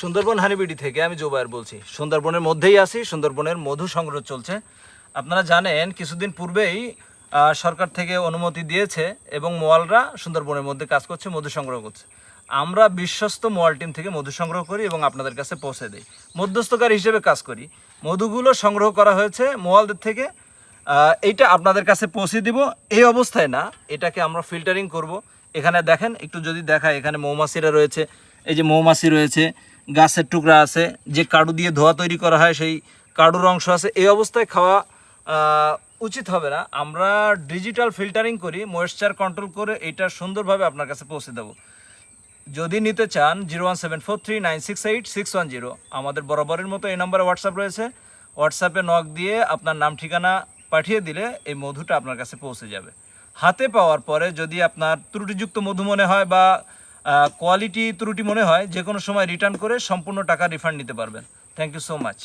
সুন্দরবন হানিবিডি থেকে আমি জোবায়ের বলছি। সুন্দরবনের মধ্যেই আছি, সুন্দরবনের মধু সংগ্রহ চলছে। আপনারা জানেন, কিছুদিন পূর্বেই সরকার থেকে অনুমতি দিয়েছে এবং মোয়ালরা সুন্দরবনের মধ্যে কাজ করছে, মধু সংগ্রহ করছে। আমরা বিশ্বস্ত মোয়াল টিম থেকে মধু সংগ্রহ করি এবং আপনাদের কাছে পৌঁছে দিই। মধ্যস্থকারী হিসেবে কাজ করি। মধুগুলো সংগ্রহ করা হয়েছে মোয়ালদের থেকে। এইটা আপনাদের কাছে পৌঁছে দিব। এই অবস্থায় না, এটাকে আমরা ফিল্টারিং করব। এখানে দেখেন, একটু যদি দেখায় এখানে মৌমাছিরা রয়েছে। এই যে মৌমাছি রয়েছে গাছের টুকরা আছে, যে কাড়ু দিয়ে ধোয়া তৈরি করা হয়, সেই কাড়ুর অংশ আছে। এই অবস্থায় খাওয়া উচিত হবে না। আমরা ডিজিটাল ফিল্টারিং করি ময়েশ্চার কন্ট্রোল করে এটা সুন্দরভাবে আপনার কাছে পৌঁছে দেবো। যদি নিতে চান, zero one seven four three nine six eight six one zero. আমাদের বরাবরের মতো এই নম্বরে হোয়াটসঅ্যাপ রয়েছে। হোয়াটসঅ্যাপে নক দিয়ে আপনার নাম, ঠিকানা পাঠিয়ে দিলে এই মধুটা আপনার কাছে পৌঁছে যাবে। হাতে পাওয়ার পরে যদি আপনার ত্রুটিযুক্ত মধু মনে হয় বা কোয়ালিটি ত্রুটি মনে হয় যে কোনো সময় রিটার্ন করে সম্পূর্ণ টাকা রিফান্ড নিতে পারবেন। Thank you so much